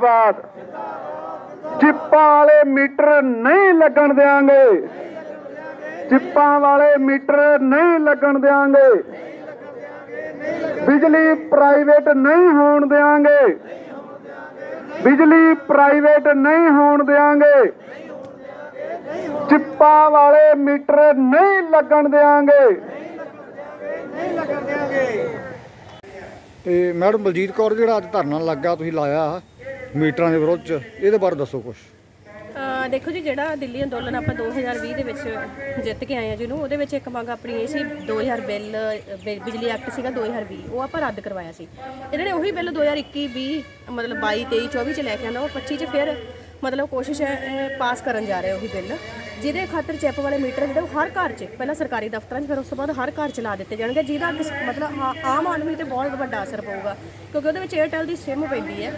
ਜਿੰਦਾਬਾਦ। ਚਿੱਪਾਂ ਵਾਲੇ ਮੀਟਰ ਨਹੀਂ ਲੱਗਣ ਦੇਾਂਗੇ ਚਿੱਪਾਂ ਵਾਲੇ ਮੀਟਰ ਨਹੀਂ ਲੱਗਣ ਦੇਾਂਗੇ ਬਿਜਲੀ ਪ੍ਰਾਈਵੇਟ ਨਹੀਂ ਹੋਣ ਦੇਾਂਗੇ ਬਿਜਲੀ ਪ੍ਰਾਈਵੇਟ ਨਹੀਂ ਹੋਣ ਦੇਾਂਗੇ ਚਿੱਪਾਂ ਵਾਲੇ ਮੀਟਰ ਨਹੀਂ ਲੱਗਣ ਦੇਾਂਗੇ ਤੇ ਮੈਡਮ ਬਲਜੀਤ ਕੌਰ ਜਿਹੜਾ ਅੱਜ ਧਰਨਾ ਲੱਗਾ, ਤੁਸੀਂ ਲਾਇਆ। ਮੀਟਰਾਂ ਦੇ ਵਿਰੋਧ ਚ ਇਹਦੇ ਬਾਰੇ ਦੱਸੋ ਕੁਝ ਅਹ ਦੇਖੋ ਜੀ ਜਿਹੜਾ ਦਿੱਲੀ ਅੰਦੋਲਨ ਆਪਾਂ 2020 ਦੇ ਵਿੱਚ ਜਿੱਤ ਕੇ ਆਏ ਆ ਜਿਹਨੂੰ ਉਹਦੇ ਵਿੱਚ ਇੱਕ ਮੰਗ ਆਪਣੀ ਇਹ ਸੀ 2000 ਬਿੱਲ ਅ, ਬਿ- ਬਿਜਲੀ ਐਕਟ ਸੀਗਾ 2020 ਉਹ ਆਪਾਂ ਰੱਦ ਕਰਵਾਇਆ ਸੀ। ਇਹਨਾਂ ਨੇ ਉਹੀ ਬਿੱਲ 2021 20 ਮਤਲਬ 22 23 24 ਚ ਲੈ ਕੇ ਆਉਂਦਾ ਉਹ 25 ਚ ਫਿਰ ਮਤਲਬ ਕੋਸ਼ਿਸ਼ ਹੈ ਪਾਸ ਕਰਨ ਜਾ ਰਹੇ ਉਹੀ ਬਿੱਲ। ਜਿਹਦੇ ਖਾਤਰ ਚੈਪ ਵਾਲੇ ਮੀਟਰ ਜਿਹੜੇ ਉਹ ਹਰ ਘਰ 'ਚ ਪਹਿਲਾਂ ਸਰਕਾਰੀ ਦਫ਼ਤਰਾਂ 'ਚ ਫਿਰ ਉਸ ਤੋਂ ਬਾਅਦ ਹਰ ਘਰ 'ਚ ਲਾ ਦਿੱਤੇ ਜਾਣਗੇ ਜਿਹਦਾ ਮਤਲਬ ਆ- ਆਮ ਆਦਮੀ ਤੇ ਬਹੁਤ ਵੱਡਾ ਅਸਰ ਪਊਗਾ ਕਿਉਂਕਿ ਉਹਦੇ ਵਿੱਚ 에ਅਰਟੈਲ ਦੀ ਸਿਮ ਪੈਂਦੀ ਹੈ।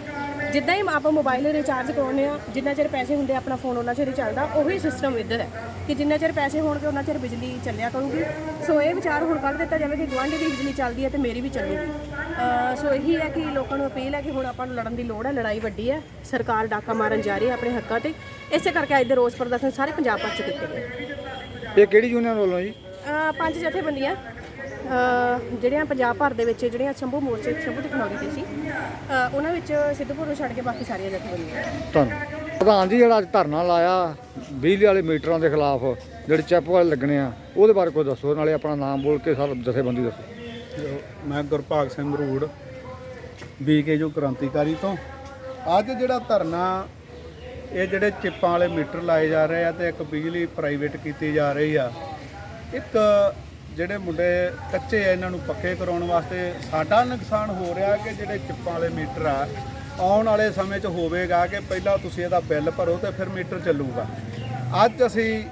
ਜਿੱਦਾਂ ਹੀ ਆਪਾਂ ਮੋਬਾਈਲ ਰਿਚਾਰਜ ਕਰਾਉਂਦੇ ਆ ਜਿੰਨਾ ਚਿਰ ਪੈਸੇ ਹੁੰਦੇ ਆ, ਆਪਣਾ ਫੋਨ ਉਹਨਾਂ ਚਿਰ ਹੀ ਚੱਲਦਾ ਉਹੀ ਸਿਸਟਮ ਇੱਧਰ ਹੈ ਕਿ ਜਿੰਨਾ ਚਿਰ ਪੈਸੇ ਹੋਣਗੇ ਉਹਨਾਂ ਚਿਰ ਬਿਜਲੀ ਚੱਲਿਆ ਕਰੂਗੀ। ਸੋ ਇਹ ਵਿਚਾਰ ਹੁਣ ਕੱਢ ਦਿੱਤਾ ਜਾਵੇ ਕਿ ਗੁਆਂਢੀ ਦੀ ਬਿਜਲੀ ਚੱਲਦੀ ਹੈ ਤੇ ਮੇਰੀ ਵੀ ਚੱਲੂਗੀ। ਅਹ ਸੋ ਇਹੀ ਹੈ ਕਿ ਲੋਕਾਂ ਨੂੰ ਅਪੀਲ ਹੈ ਕਿ ਹੁਣ ਆਪਾਂ ਨੂੰ ਲੜਨ ਦੀ ਲੋੜ ਹੈ ਲੜਾਈ ਵੱਡੀ ਹੈ ਸਰਕਾਰ ਡਾਕਾ ਮਾਰਨ ਜਾ ਰਹੀ ਹੈ ਆਪਣੇ ਹੱਕਾਂ ਤੇ। ਇਸੇ ਕਰਕੇ ਅੱਜ ਦੇ ਰੋਸ ਪ੍ਰਦਰਸ਼ਨ ਸਾਰੇ ਪੰਜਾਬ ਭਰ ਚ ਕੀਤੇ ਗਏ ਇਹ ਕਿਹੜੀ ਯੂਨੀਅਨ ਵੱਲੋਂ ਜੀ? ਅਹ ਪੰਜ ਜਥੇਬੰਦੀਆਂ ਅਹ ਜਿਹੜੀਆਂ ਪੰਜਾਬ ਭਰ ਦੇ ਵਿੱਚ ਜਿਹੜੀਆਂ ਸ਼ੰਭੂ ਮੋਰਚੇ ਸ਼ੰਭੂ ਤੇ ਸੀ ਅਹ ਉਹਨਾਂ ਵਿੱਚ ਸਿੱਧੂਪੁਰ ਨੂੰ ਛੱਡ ਕੇ ਬਾਕੀ ਸਾਰੀਆਂ ਜਥੇਬੰਦੀਆਂ ਧੰਨ। ਪ੍ਰਧਾਨ ਜੀ ਜਿਹੜਾ ਅੱਜ ਧਰਨਾ ਲਾਇਆ ਬਿਜਲੀ ਵਾਲੇ ਮੀਟਰਾਂ ਦੇ ਖਿਲਾਫ ਜਿਹੜੇ ਚੈਪ ਵਾਲੇ ਲੱਗਣੇ ਆ ਉਹਦੇ ਬਾਰੇ ਕੋਈ ਦੱਸੋ ਨਾਲੇ ਆਪਣਾ ਨਾਮ ਬੋਲ ਕੇ ਸਰ ਜਥੇਬੰਦੀ ਦੱਸੋ। ਮੈਂ ਗੁਰਭਾਗ ਸਿੰਘ ਮਰੂੜ ਬੀਕੇ ਜੋ ਕ੍ਰਾਂਤੀਕਾਰੀ ਤੋਂ। ਅੱਜ ਜਿਹੜਾ ਧਰਨਾ ਇਹ ਜਿਹੜੇ ਚਿੱਪਾਂ ਵਾਲੇ ਮੀਟਰ ਲਾਏ ਜਾ ਰਹੇ ਆ ਤੇ ਇੱਕ ਬਿਜਲੀ ਪ੍ਰਾਈਵੇਟ ਕੀਤੀ ਜਾ ਰਹੀ ਆ, ਇੱਕ ਜਿਹੜੇ ਮੁੰਡੇ ਕੱਚੇ ਆ, ਇਹਨਾਂ ਨੂੰ ਪੱਕੇ ਕਰਾਉਣ ਵਾਸਤੇ ਸਾਡਾ ਨੁਕਸਾਨ ਹੋ ਰਿਹਾ ਕਿ ਜਿਹੜੇ ਚਿੱਪਾਂ ਵਾਲੇ ਮੀਟਰ ਆ, ਆਉਣ ਵਾਲੇ ਸਮੇਂ 'ਚ ਹੋਵੇਗਾ ਕਿ ਪਹਿਲਾਂ ਤੁਸੀਂ ਇਹਦਾ ਬਿੱਲ ਭਰੋ ਤੇ ਫਿਰ ਮੀਟਰ ਚੱਲੂਗਾ। ਅੱਜ ਅਸੀਂ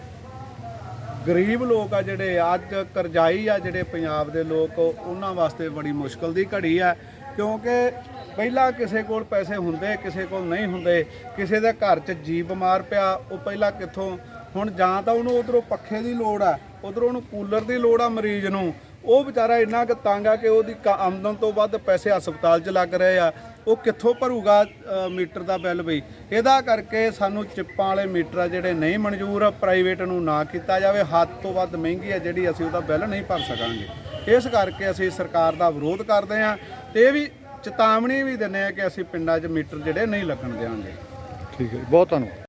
ਗਰੀਬ ਲੋਕ ਆ ਜਿਹੜੇ, ਅੱਜ ਕਰਜ਼ਾਈ ਆ ਜਿਹੜੇ ਪੰਜਾਬ ਦੇ ਲੋਕ, ਉਹਨਾਂ ਵਾਸਤੇ ਬੜੀ ਮੁਸ਼ਕਲ ਦੀ ਘੜੀ ਆ। ਕਿਉਂਕਿ ਪਹਿਲਾਂ ਕਿਸੇ ਕੋਲ ਪੈਸੇ ਹੁੰਦੇ, ਕਿਸੇ ਕੋਲ ਨਹੀਂ ਹੁੰਦੇ, ਕਿਸੇ ਦੇ ਘਰ 'ਚ ਜੀ ਬਿਮਾਰ ਪਿਆ, ਉਹ ਪਹਿਲਾਂ ਕਿੱਥੋਂ? ਹੁਣ ਜਾਂ ਤਾਂ ਉਹਨੂੰ ਉਧਰੋਂ ਪੱਖੇ ਦੀ ਲੋੜ ਆ, ਉਧਰੋਂ ਉਹਨੂੰ ਕੂਲਰ ਦੀ ਲੋੜ ਆ ਮਰੀਜ਼ ਨੂੰ। ਉਹ ਵਿਚਾਰਾ ਇੰਨਾ ਕੁ ਤੰਗ ਆ ਕਿ ਉਹਦੀ ਕ- ਆਮਦਨ ਤੋਂ ਵੱਧ ਪੈਸੇ ਹਸਪਤਾਲ 'ਚ ਲੱਗ ਰਹੇ ਆ। ਉਹ ਕਿੱਥੋਂ ਭਰੂਗਾ ਮੀਟਰ ਦਾ ਬਿੱਲ ਬਈ? ਇਹਦਾ ਕਰਕੇ ਸਾਨੂੰ ਚਿੱਪਾਂ ਵਾਲੇ ਮੀਟਰ ਆ ਜਿਹੜੇ ਨਹੀਂ ਮਨਜ਼ੂਰ, ਪ੍ਰਾਈਵੇਟ ਨੂੰ ਨਾ ਕੀਤਾ ਜਾਵੇ। ਹੱਦ ਤੋਂ ਵੱਧ ਮਹਿੰਗੀ ਹੈ ਜਿਹੜੀ ਅਸੀਂ ਉਹਦਾ ਬਿੱਲ ਨਹੀਂ ਭਰ ਸਕਾਂਗੇ। ਇਸ ਕਰਕੇ ਅਸੀਂ ਸਰਕਾਰ ਦਾ ਵਿਰੋਧ ਕਰਦੇ ਹਾਂ ਤੇ ਇਹ ਵੀ ਚੇਤਾਵਨੀ ਵੀ ਦਿੰਦੇ ਆ ਕਿ ਅਸੀਂ ਪਿੰਡਾਂ 'ਚ ਮੀਟਰ ਜਿਹੜੇ ਨਹੀਂ ਲੱਗਣ ਦੇਵਾਂਗੇ ਠੀਕ ਹੈ ਜੀ, ਬਹੁਤ ਧੰਨਵਾਦ।